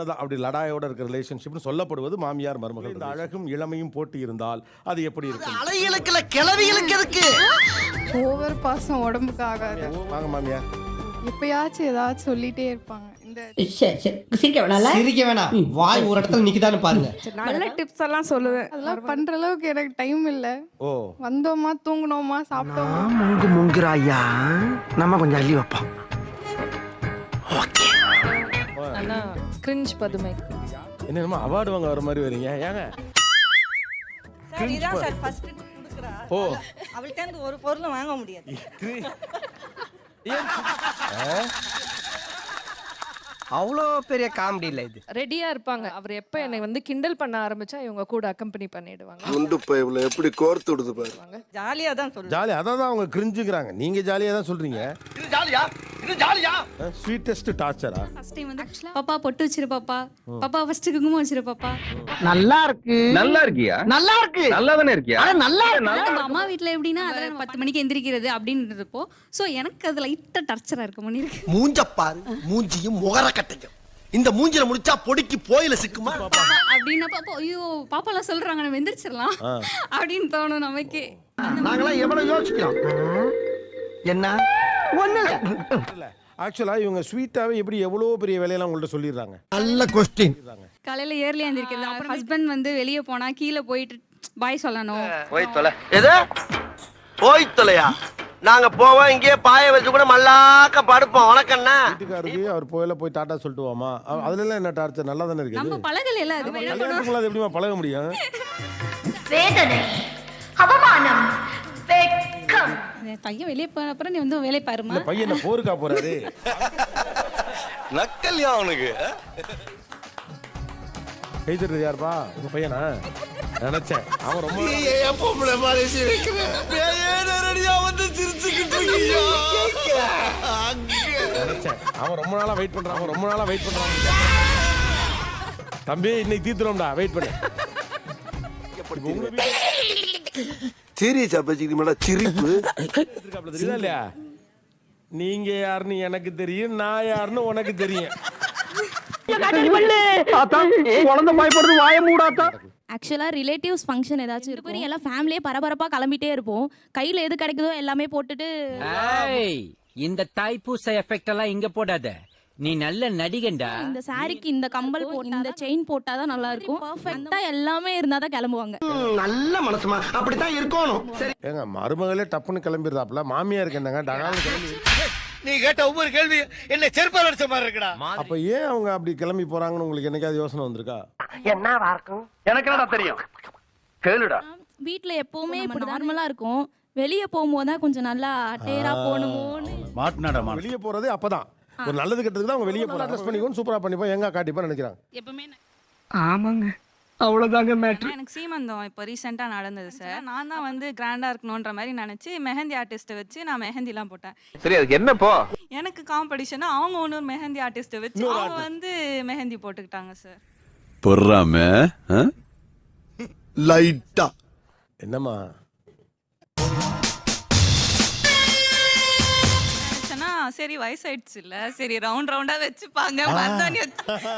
சின்னதா? அப்படி லடாயோட இருக்கிற ரிலேஷன்ஷிப்னு சொல்லப்படுவது மாமியார் மருமகள் இந்த அழகும் இளமையும் போட்டி இருந்தால் அது எப்படி இருக்கும்? அலைகளுக்குல கிளவிகளுக்கு எதுக்கு? ஓவர் பாசம் உடம்புக்கு ஆகாது. வாங்க மாமியார் எப்பயாச்சும் ஏதாச்சும் சொல்லிட்டே இருப்பாங்க. இந்த சரி சரி சிரிக்க வேணாம்ல? சிரிக்க வேணாம். வாய் ஒரு இடத்துல நிக்குதான்னு பாருங்க. நல்ல டிப்ஸ் எல்லாம் சொல்லுவேன். அதெல்லாம் பண்ற அளவுக்கு எனக்கு டைம் இல்ல. ஓ. வந்தோமா தூங்குனோமா சாப்பிட்டோமா? முங்கு முங்குறாயா? நம்ம கொஞ்சம் அள்ளி வைப்போம். கிரிஞ்ச் பதுமை. என்னென்னமோ அவார்டு வாங்க வர மாதிரி வரீங்க. ஏங்க? சார் இதான் சார் ஃபர்ஸ்ட் கொடுக்குறா. ஓ. அவள்கிட்ட இருந்து ஒரு பொருளும் வாங்க முடியாது. அவ்வளோ பெரிய காமெடி இல்ல இது. ரெடியா இருப்பாங்க. அவர் எப்ப என்னை வந்து கிண்டல் பண்ண ஆரம்பிச்சா இவங்க கூட அக்கம்பெனி பண்ணிடுவாங்க. குண்டு பைப்ல எப்படி கோர்த்து விடுது பாரு. ஜாலியா தான் சொல்லுவேன் ஜாலி அதான் தான் அவங்க கிரிஞ்சுக்கிறாங்க நீங்க ஜாலியா தான் சொல்றீங்க. இது ஜாலியா? இது ஜாலியா? ஸ்வீட்டஸ்ட் டார்ச்சரா ஃபர்ஸ்ட் டைம் வந்து பாப்பா பொட்டு வச்சிரு பாப்பா. பாப்பா ஃபர்ஸ்ட் குங்குமம் வச்சிரு பாப்பா. நல்லா இருக்கு. நல்லா இருக்கியா? நல்லா இருக்கு. நல்லா தானே இருக்கியா? அட நல்லா இருக்கு. நம்ம அம்மா வீட்ல எப்படின்னா அதெல்லாம் பத்து மணிக்கு எந்திரிக்கிறது அப்படின்னு இருப்போம் ஸோ எனக்கு அது லைட்டா டர்ச்சரா இருக்க மாதிரி இருக்கு. மூஞ்ச பாரு மூஞ்சியும் முகர கட்டையும். இந்த மூஞ்சில முடிச்சா பொடிக்கு போயில சிக்குமா? பாப்பா அப்படின்னா பாப்பா ஐயோ பாப்பாலாம் சொல்றாங்க நம்ம எந்திரிச்சிடலாம் அப்படின்னு தோணும் நமக்கே. நாங்களாம் எவ்வளவு யோசிக்கிறோம்? என்ன? ஒண்ணு ஆக்சுவலா இவங்க ஸ்வீட்டாவே எப்படி எவ்வளோ பெரிய வேலையெல்லாம் உங்கள்ட்ட சொல்லிடுறாங்க? நல்ல கொஸ்டின் காலையில ஏர்லியா எந்திரிக்கிறது. அப்புறம் ஹஸ்பண்ட் வந்து வெளியே போனா கீழே போயிட்டு பாய் சொல்லணும். போய் தொலை. எது? போய் தொலையா? நாங்க போவோம் இங்கே பாய வச்சு கூட மல்லாக்க படுப்போம். உனக்கண்ணா வீட்டுக்காருக்கு அவர் போயில போய் டாட்டா சொல்லிட்டு வாமா அ- அதுல எல்லாம் என்ன டார்ச்சர் நல்லா தானே நம்ம இருக்குது பழகல இல்ல அது எப்படிமா பழக முடியும்? வேதனை அவமானம் பையன் வெளியே போன அப்புறம் நீ வந்து வேலை பாருமா இந்த பையன் என்ன போருக்கா போறாரு? நக்கல்யா அவனுக்கு. கை தட்டுறது யாருப்பா? உங்க பையனா? நினைச்சேன். அவன் ரொம்ப பொம்பளை மாதிரி சிரிக்கிறேன் வந்து சிரிச்சுக்கிட்டு நினைச்சேன். அவன் ரொம்ப நாளா வெயிட் பண்றான். அவன் ரொம்ப நாளா வெயிட் பண்றான். தம்பி இன்னைக்கு தீத்துறோம்டா வெயிட் பண்ணு. சீரியஸா பேசிக்கிட்டீங்களா சிரிப்பு. இல்லையா நீங்க யாருன்னு எனக்கு தெரியும் நான் யாருன்னு உனக்கு தெரியும். குழந்தை பயப்படுறது வாய மூடாத்தா ஆக்சுவலாக ரிலேட்டிவ்ஸ் ஃபங்க்ஷன் ஏதாச்சும் இருக்கும். எல்லாம் ஃபேமிலியே பரபரப்பாக கிளம்பிட்டே இருப்போம். கையில் எது கிடைக்குதோ எல்லாமே போட்டுட்டு இந்த தாய்ப்பூச எஃபெக்ட் எல்லாம் இங்க போடாத. நீ நல்ல நடிகண்டா இந்த சாரிக்கு இந்த கம்பல் போட்டு இந்த செயின் போட்டாதான் நல்லா இருக்கும். பர்ஃபெக்ட்டா எல்லாமே இருந்தாதான் கிளம்புவாங்க. நல்ல மனசுமா. அப்படித்தான் இருக்கணும். சரி. ஏங்க மருமகளே டப்புன்னு கிளம்பிடுறாப்புல மாமியாருக்கு என்னங்க? டகால்னு கிளம்பி. நீ கேட்ட ஒவ்வொரு கேள்வி என்ன செருப்பால் அடிச்ச மாதிரி இருக்குடா. அப்ப ஏன் அவங்க அப்படி கிளம்பி போறாங்கன்னு உங்களுக்கு என்னைக்காவது யோசனை வந்திருக்கா? என்ன இருக்கும்? எனக்கு என்னடா தெரியும்? கேளுடா. வீட்ல எப்பவுமே இப்படி நார்மலா இருக்கும். வெளிய போகும்போது தான் கொஞ்சம் நல்லா டேரா போகணுமோன்னு. வெளியே போறதே அப்பதான். ஒரு நல்லது கெட்டதுக்கு தான் அவங்க வெளியே போறாங்க. அட்ரஸ் பண்ணிக்கோ சூப்பரா பண்ணிப்போம் எங்க காட்டிப்பா நினைக்கிறாங்க. எப்பவுமே ஆமாங்க. அவ்வளவுதாங்க மேட்ரு எனக்கு சீமந்தம் இப்போ ரீசெண்டாக நடந்தது சார் நான் தான் வந்து கிராண்டாக இருக்கணுன்ற மாதிரி நினச்சி மெஹந்தி ஆர்டிஸ்ட்டை வச்சு நான் மெஹந்திலாம் போட்டேன். சரி அதுக்கு என்ன போ? எனக்கு காம்படிஷனாக அவங்க இன்னொரு மெஹந்தி ஆர்டிஸ்ட்டை வச்சு அவங்க வந்து மெஹந்தி போட்டுக்கிட்டாங்க சார் பொறாம லைட்டா என்னம்மா? சரி வயசாயிடுச்சு இல்லை சரி ரவுண்ட் ரவுண்டாக வச்சுப்பாங்க. மருதாணி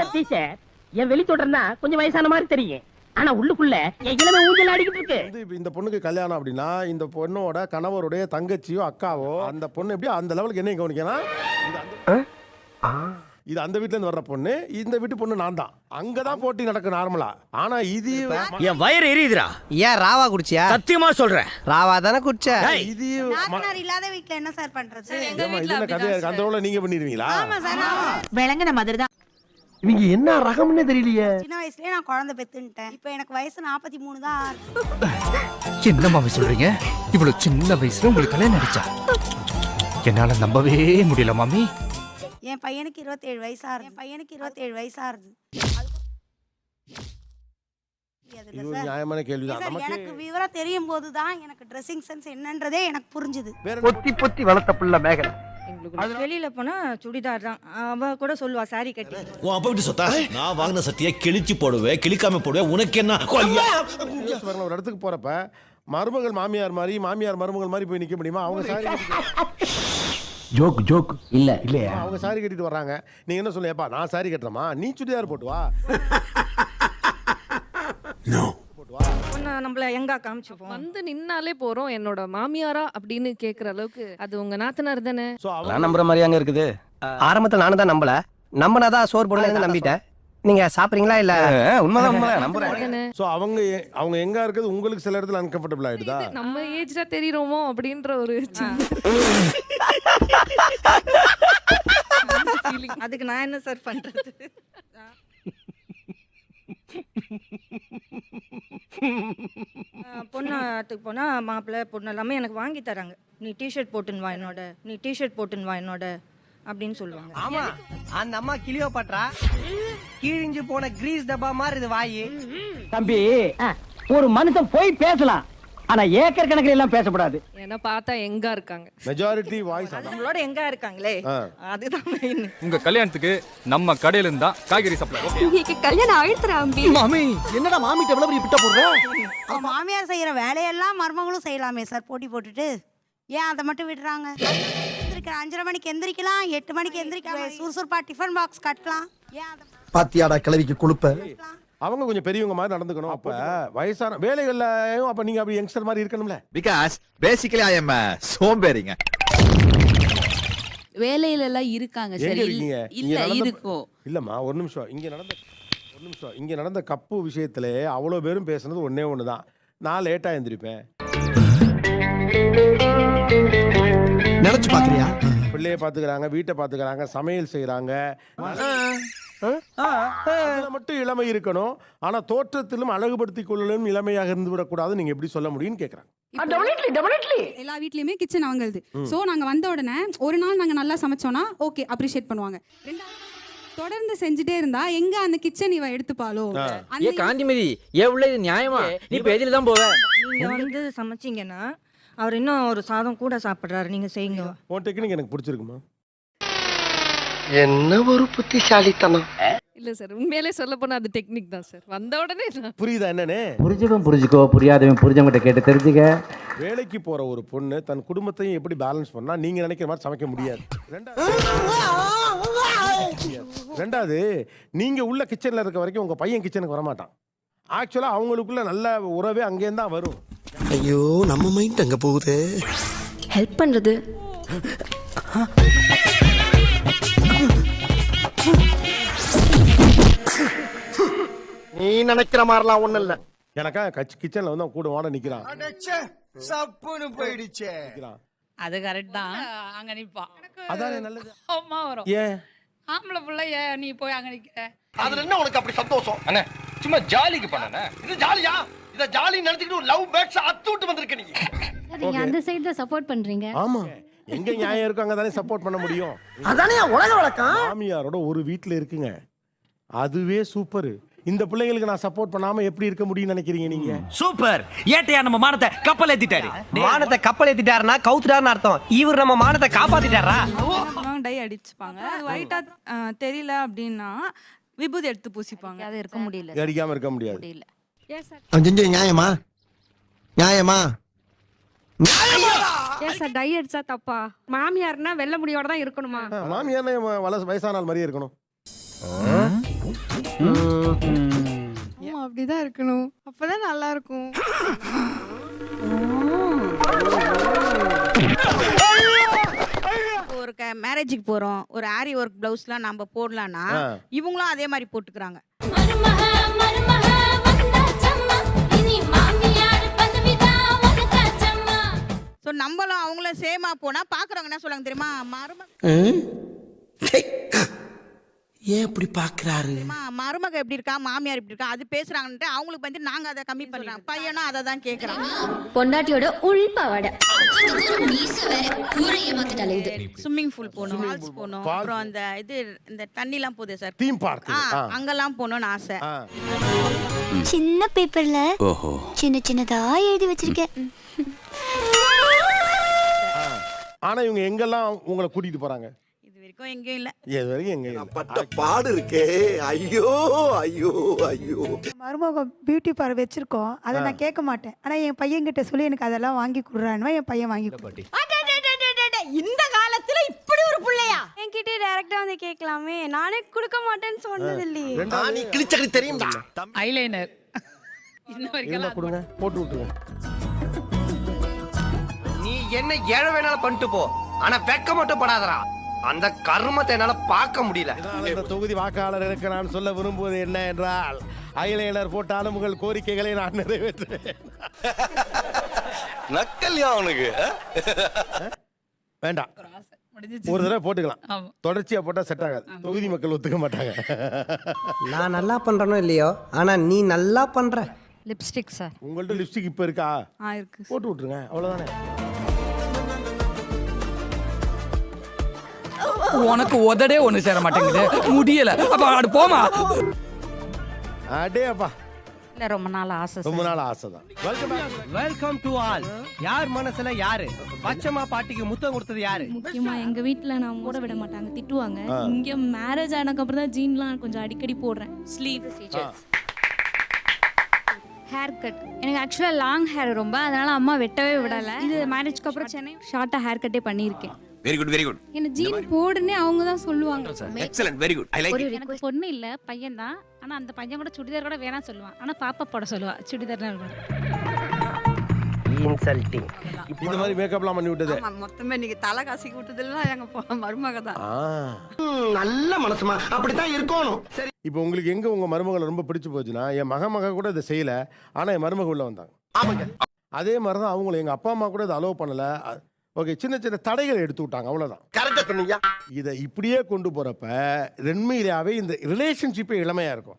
வச்சு சார் என் வெளி தொடர்னா கொஞ்சம் வயசான மாதிரி தெரியும். ஆனா உள்ளுக்குள்ள என் இளமை ஊஞ்சல் ஆடிக்கிட்டு இருக்கு. வந்து இந்த பொண்ணுக்கு கல்யாணம் அப்படின்னா இந்த பொண்ணோட கணவருடைய தங்கச்சியோ அக்காவோ அந்த பொண்ணு எப்படி அந்த லெவலுக்கு என்ன கவனிக்கணும்? இது அந்த- வீட்ல இருந்து வர்ற பொண்ணு இந்த வீட்டு பொண்ணு நான் தான் அங்கதான் போட்டி நடக்கும் நார்மலா ஆனா இது என் வயிறு எரியுதுடா. ஏன் ராவா குடிச்சியா? சத்தியமா சொல்றேன். ராவா தானே குடிச்ச? இது ம- இல்லாத வீட்டில் என்ன சார் பண்ணுறது ஏம்மா, இது என்ன கதையா இருக்கு? அந்த ரோல நீங்க பண்ணிடுவீங்களா விளங்குன மாதிரி தான் இவங்க என்ன ரகம்னே தெரியலையே. சின்ன வயசுலயே நான் குழந்தை பெத்துன்ட்டேன். இப்போ எனக்கு வயசு நாற்பத்தி மூணு தான். என்ன மாமி சொல்றீங்க? இவ்வளவு சின்ன வயசுல உங்களுக்கு கல்யாணம் நடிச்சா என்னால நம்பவே முடியல மாமி. என் பையனுக்கு இருபத்தேழு வயசாகுது என் பையனுக்கு இருபத்தேழு வயசாகுது இது ஒரு நியாயமான கேள்விதான். சார், நமக்கு எனக்கு விவரம் தெரியும் போது தான் எனக்கு ட்ரெஸ்ஸிங் சென்ஸ் என்னன்றதே எனக்கு புரிஞ்சுது. வேற பொத்தி பொத்தி வளர்த்த புள்ள மேகலை. வெளியில போனா சுடிதார் தான். அவ கூட சொல்லுவா சாரி கட்டி. உன் அப்பா விட்டு சொத்தா? நான் வாங்கின சட்டியை கிழிச்சு போடுவேன் கிழிக்காம போடுவேன். உனக்கு என்ன? ஒரு இடத்துக்கு போறப்ப மருமகள் மாமியார் மாதிரி மாமியார் மருமகள் மாதிரி போய் நிக்க முடியுமா? அவங்க சாரி ஜோக் ஜோக். இல்ல. இல்லையா? அவங்க சாரி கட்டிட்டு வர்றாங்க. நீங்க என்ன சொல்லுங்கப்பா நான் சாரி கட்டுறேமா நீ சுடிதார் போட்டு வா. போட்டு வா. நம்மள எங்க காமிச்சுப்போம் வந்து நின்னாலே போறோம் என்னோட மாமியாரா அப்படின்னு கேக்குற அளவுக்கு அது உங்க நாத்தனார் தானே? அவங்க நம்புற மாதிரி அங்க இருக்குது ஆரம்பத்துல நானும் தான் நம்பல. நம்பினாதான் சோறு போடணும் நம்பிட்டேன். நீங்க சாப்பிடுறீங்களா இல்ல? உண்மைதான் உண்மைதான். நம்புறேன். ஸோ அவங்க அவங்க எங்க இருக்கிறது உங்களுக்கு சில இடத்துல அன்கம்ஃபர்டபுள் ஆயிடுதா? நம்ம ஏஜ்ல தெரியுறோமோ அப்படின்ற ஒரு அதுக்கு நான் என்ன சார் பண்றது? பொண்ணாத்துக்கு போனா மாப்பிள்ளை பொண்ணு எல்லாமே எனக்கு வாங்கி தராங்க. நீ டிஷர்ட் போட்டுன்னு வா என்னோட. நீ டிஷர்ட் போட்டுன்னு வா என்னோட. அப்படின்னு சொல்லுவாங்க. ஆமா. அந்த அம்மா கிளியோ பட்றா? கீழிஞ்சு போன கிரீஸ் டப்பா மாதிரி இது வாயி. தம்பி ஒரு மனுஷன் போய் பேசலாம். ஆனா ஏக்கர் கணக்கில் எல்லாம் பேசக்கூடாது ஏன்னா பார்த்தா எங்க இருக்காங்க. மெஜாரிட்டி வாய்ஸ் நம்மளோட எங்க இருக்காங்களே. அதுதான் மெயின் உங்க கல்யாணத்துக்கு நம்ம கடையில இருந்தா காய்கறி சப்ளை கல்யாணம் ஆயிடுத்துறாம்பி மாமி என்னடா மாமிட்ட எவ்வளவு பெரிய பிட்ட போடுற? மாமியார் செய்யற வேலையெல்லாம் மருமகளும் செய்யலாமே சார். போட்டி போட்டுட்டு. ஏன் அதை மட்டும் விடுறாங்க? எந்திரிக்கிற அஞ்சரை மணிக்கு எந்திரிக்கலாம் எட்டு மணிக்கு எந்திரிக்கலாம் சுறுசுறுப்பா டிஃபன் பாக்ஸ் கட்டலாம். பாத்தியாடா கிளவிக்கு கொழுப்ப? அவங்க கொஞ்சம் பெரியவங்க மாதிரி நடந்துக்கணும் அப்ப. வயசான வேலைகள்லயும் அப்ப நீங்க அப்படி யங்ஸ்டர் மாதிரி இருக்கணும்ல. பிகாஸ் பேசிக்கலி ஐ எம் சோம்பேறிங்க. வேலையில எல்லாம் இருக்காங்க? இங்க நடந்த- இருக்கும் இல்லம்மா ஒரு நிமிஷம். இங்க நடந்த ஒரு நிமிஷம். இங்க நடந்த கப்பு விஷயத்திலே அவ்வளோ பேரும் பேசுனது ஒண்ணே ஒன்று தான் நான் லேட்டா எந்திரிப்பேன். நினைச்சு பாக்குறியா பிள்ளைய பாத்துக்கறாங்க வீட்டை பாத்துக்கறாங்க சமையல் செய்யறாங்க. அதுல மட்டும் இளமை இருக்கணும். ஆனா தோற்றத்திலும் அழகுபடுத்திக் கொள்ளலும் இளமையாக இருந்து விடக்கூடாது நீங்க எப்படி சொல்ல முடியும்னு கேக்குறாங்க. எல்லா வீட்லயுமே கிச்சன் அவங்களது. சோ நாங்க வந்த உடனே ஒரு நாள் நாங்க நல்லா சமைச்சோம்னா ஓகே அப்ரிஷியேட் பண்ணுவாங்க. தொடர்ந்து செஞ்சுட்டே இருந்தா எங்க அந்த கிச்சன் இவ எடுத்துப்பாளோ? ஏ காந்திமதி எவ்வளவு இது நியாயமா? நீ இப்ப எதில தான் போவ? நீங்க வந்து சமைச்சீங்கன்னா அவர் இன்னும் ஒரு சாதம் கூட சாப்பிடுறாரு. நீங்க செய்யுங்க. உன் டெக்னிக் எனக்கு பிடிச்சிருக்குமா? என்ன ஒரு புத்திசாலித்தனம். இல்ல சார் உண்மையிலே சொல்ல போனா அது டெக்னிக் தான் சார். வந்த உடனே புரியுதா என்னன்னு? புரிஞ்சவன் புரிஞ்சுக்கோ. புரியாதவன் புரிஞ்சவங்கிட்ட கேட்டு தெரிஞ்சுக்க. வேலைக்கு போற ஒரு பொண்ணு தன் குடும்பத்தையும் எப்படி பேலன்ஸ் பண்ணா நீங்க நினைக்கிற மாதிரி சமைக்க முடியாது. ரெண்டாவது ரெண்டாவது நீங்க உள்ள கிச்சன்ல இருக்க வரைக்கும் உங்க பையன் கிச்சனுக்கு வரமாட்டான். ஆக்சுவலா அவங்களுக்குள்ள நல்ல உறவே அங்கேருந்து தான் வரும். ஐயோ நம்ம மைண்ட் அங்க போகுது. ஹெல்ப் பண்றது. நீ நினைக்கிற மாதிரிலாம் ஒண்ணும் இல்ல. எனக்கா கிச்சன்ல வந்து கூட வாட நிக்கிறான். சப்புன்னு போயிடுச்சே. அது கரெக்ட் தான். அங்க நிப்பா. அதானே நல்லது. அம்மா வரும். ஏன்? ஆம்பளை புள்ள ஏன் நீ போய் அங்க நிக்கிற? அதுல என்ன உனக்கு அப்படி சந்தோஷம்? அண்ணே சும்மா ஜாலிக்கு பண்ணனே இது ஜாலியா? இத ஜாலி நினைச்சுக்கிட்டு ஒரு லவ் பேக்ஸ் அத்து விட்டு வந்திருக்க நீ. நீங்க அந்த சைடு தான் சப்போர்ட் பண்றீங்க. ஆமா. எங்க நியாயம் இருக்கு அங்க தானே சப்போர்ட் பண்ண முடியும். அதானே உலக வழக்கம்? மாமியாரோட ஒரு வீட்ல இருக்குங்க. அதுவே சூப்பர் இந்த பிள்ளைங்களுக்கு நான் சப்போர்ட் பண்ணாம எப்படி இருக்க முடியும்னு நினைக்கிறீங்க நீங்க? சூப்பர் ஏட்டையா நம்ம மானத்தை கப்பல் ஏத்திட்டாரு. மானத்தை கப்பல் ஏத்திட்டாருன்னா கவுத்துட்டாருன்னு அர்த்தம். இவர் நம்ம மானத்தை காப்பாத்திட்டாரா? டை அடிச்சுப்பாங்க. அது ஒயிட்டா தெரியல அப்படின்னா விபூதி எடுத்து பூசிப்பாங்க. அது இருக்க முடியல. அடிக்காம இருக்க முடியாது. முடியல. அவன் செஞ்ச நியாயமா? நியாயமா? ஏன் சார் டை அடிச்சா தப்பா. மாமியார்னா வெள்ள முடியோட தான் இருக்கணுமா? மாமியார்னா இவன் வள வயசானால் மாதிரியே இருக்கணும். ஆமா அப்படிதான் இருக்கணும். அப்பதான் நல்லா இருக்கும் ஒரு மேரேஜுக்கு போறோம். ஒரு ஆரி ஒர்க் பிளவுஸ்லாம் நம்ம போடலாம்னா. இவங்களும் அதே மாதிரி போட்டுக்கிறாங்க. ஸோ நம்மளும் அவங்கள சேமா போனா பாக்குறவங்க என்ன சொல்லுவாங்க தெரியுமா? மரும ஏன் இப்படி பாக்குறாரு? மருமக எப்படி இருக்கா? மாமியார் எப்படி இருக்கா? அது பேசுறாங்கன்ட்டு அவங்களுக்கு வந்து நாங்க அதை கம்மி பண்றோம். பையனும் அதை தான் கேக்குறாங்க பொண்டாட்டியோட உள்பாவாடை ஸ்விம்மிங் பூல் போகணும் ஃபால்ஸ் போகணும். அப்புறம் அந்த இது இந்த தண்ணிலாம் போகுது சார். தீம் பார்க் ஆ அங்கெல்லாம் போகணும்னு ஆசை. சின்ன பேப்பர்ல சின்ன சின்னதா எழுதி வச்சிருக்கேன். ஆனா இவங்க எங்கெல்லாம் உங்களை கூட்டிட்டு போறாங்க? இது வரைக்கும் எங்கேயும் இல்ல. இது வரைக்கும் எங்க இல்ல. பட்ட பாடு இருக்கே. ஐயோ ஐயோ ஐயோ. மருமகம் பியூட்டி பார்லர் வச்சிருக்கோம். அதை நான் கேட்க மாட்டேன். ஆனா என் பையன் கிட்ட சொல்லி எனக்கு அதெல்லாம் வாங்கி கொடுறான்னு என் பையன் வாங்கி கொடுப்பான். இந்த காலத்துல வந்து கேட்கலாமே. நானே கொடுக்க மாட்டேன்னு சொன்னது இல்லையே நீ கிழிச்சக்கடி தெரியும்டா. ஐலைனர் கொடுங்க. போட்டு விட்டுருங்க. நீ என்ன ஏழை வேணாலும் பண்ணிட்டு போ. ஆனா வெக்க மட்டும் படாதடா. அந்த கர்மத்தை என்னால பார்க்க முடியல. இந்த தொகுதி வாக்காளருக்கு நான் சொல்ல விரும்புவது என்ன என்றால் அயலையினர் போட்டாலும் உங்கள் கோரிக்கைகளை நான் நிறைவேற்றுவேன். நக்கல்யா அவனுக்கு வேண்டாம். ஒரு தடவை போட்டுக்கலாம். தொடர்ச்சியா போட்டா செட் ஆகாது. தொகுதி மக்கள் ஒத்துக்க மாட்டாங்க. நான் நல்லா பண்றேனோ இல்லையோ? ஆனா நீ நல்லா பண்ற. Lipstick sir. உங்கள்ட்ட லிப்ஸ்டிக் இப்ப இருக்கா? இருக்கு. போட்டு விட்டுருங்க. அவ்வளவுதானே? உனக்கு உதடே ஒண்ணு சேர மாட்டேங்குது. முடியல. அப்ப அடு போமா அடே அப்பா இல்ல ரொம்ப நாள் ஆசை ரொம்ப நாள் ஆசை தான். வெல்கம் டு ஆல் யார் மனசுல யாரு? பச்சைமா பாட்டிக்கு முத்தம் கொடுத்தது யாரு? முக்கியமா எங்க வீட்ல நான் மூட விட மாட்டாங்க திட்டுவாங்க. இங்க மேரேஜ் ஆனதுக்கு அப்புறம் தான் ஜீன்லாம் கொஞ்சம் அடிக்கடி போடுறேன். ஸ்லீவ் ஹேர் கட் எனக்கு ஆக்சுவலா லாங் ஹேர் ரொம்ப. அதனால அம்மா வெட்டவே விடல. இது மேரேஜ்க்கு அப்புறம் சென்னை? ஷார்ட்டா ஹேர் கட்டே பண்ணியிருக்கேன். வெரி குட் வெரி குட் என்ன ஜீன் போடுன்னே அவங்க தான் சொல்லுவாங்க excellent very good I like எனக்கு பொண்ணு இல்ல பையன் தான் ஆனா அந்த பையன் கூட சுடிதார் கூட வேணாம் சொல்லுவான். ஆனா பாப்பா போட சொல்லுவா சுடிதார் இன்சல்ட்டிங் இந்த மாதிரி மேக்கப்லாம் பண்ணி விட்டது. மொத்தமே இன்னைக்கு தலை காசி விட்டதெல்லாம் எங்க மருமக தான் ஆ. நல்ல மனசுமா. அப்படித்தான் இருக்கணும். சரி. இப்போ உங்களுக்கு எங்க உங்க மருமகளை ரொம்ப பிடிச்சு போச்சுன்னா என் மக மக கூட இதை செய்யல ஆனா என் மருமக உள்ள வந்தாங்க. ஆமாங்க. அதே மாதிரி தான் அவங்களும் எங்க அப்பா அம்மா கூட இதை அலோவ் பண்ணல. ஓகே சின்ன சின்ன தடைகளை எடுத்து விட்டாங்க அவ்வளவுதான். கரெக்டா சொன்னீங்க. இதை இப்படியே கொண்டு போறப்ப ரெண்மையிலாவே இந்த ரிலேஷன்ஷிப்பே இளமையா இருக்கும்.